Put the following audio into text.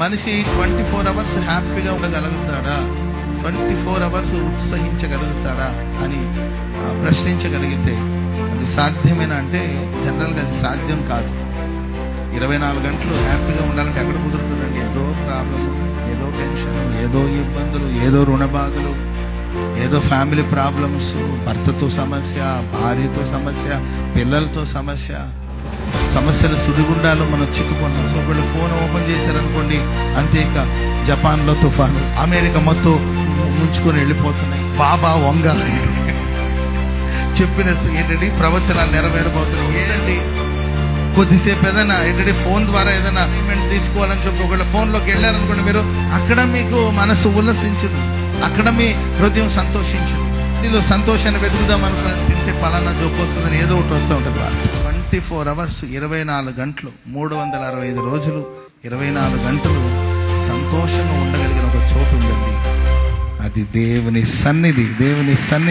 మనిషి twenty four hours హ్యాపీగా ఉండగలుగుతాడా? ట్వంటీ ఫోర్ అవర్స్ ఉత్సహించగలుగుతాడా అని ప్రశ్నించగలిగితే అది సాధ్యమేనా అంటే జనరల్గా అది సాధ్యం కాదు. ఇరవై నాలుగు గంటలు హ్యాపీగా ఉండాలంటే ఎక్కడ కుదురుతుందండి? ఏదో ప్రాబ్లం ఏదో టెన్షన్ ఏదో ఇబ్బందులు ఏదో రుణ బాధలు ఏదో ఫ్యామిలీ ప్రాబ్లమ్స్ భర్తతో సమస్య భార్యతో సమస్య పిల్లలతో సమస్య సమస్యల సుడిగుండాలు మనం చిక్కుకున్నాం. సో ఒకళ్ళు ఫోన్ చేశారనుకోండి అంతే జపాన్లో తుఫాను అమెరికా మొత్తం ముంచుకొని వెళ్ళిపోతున్నాయి. బాబా వంగ. చెప్పిన ఏంటండి? ప్రవచనాలు నెరవేరబోతున్నాయి. ఏంటండి? కొద్దిసేపు ఏదైనా ఏంటంటే ఫోన్ ద్వారా ఏదైనా పేమెంట్ తీసుకోవాలని చెప్పి ఒకవేళ ఫోన్లోకి వెళ్ళారనుకోండి మీరు అక్కడ మీకు మనసు ఉల్లసించదు అక్కడ మీ హృదయం సంతోషించదు నీలో సంతోషాన్ని వెతుకుదాం అనుకుని తింటే పలానా జోపు వస్తుందని ఏదో ఒకటి వస్తూ ఉంటుంది. ట్వంటీ ఫోర్ అవర్స్ ఇరవై నాలుగు గంటలు మూడు వందల అరవై ఐదు రోజులు ఇరవై నాలుగు గంటలు సంతోషంగా ఉండగలిగిన ఒక చోటు ఉందండి. అది దేవుని సన్నిధి దేవుని సన్నిధి.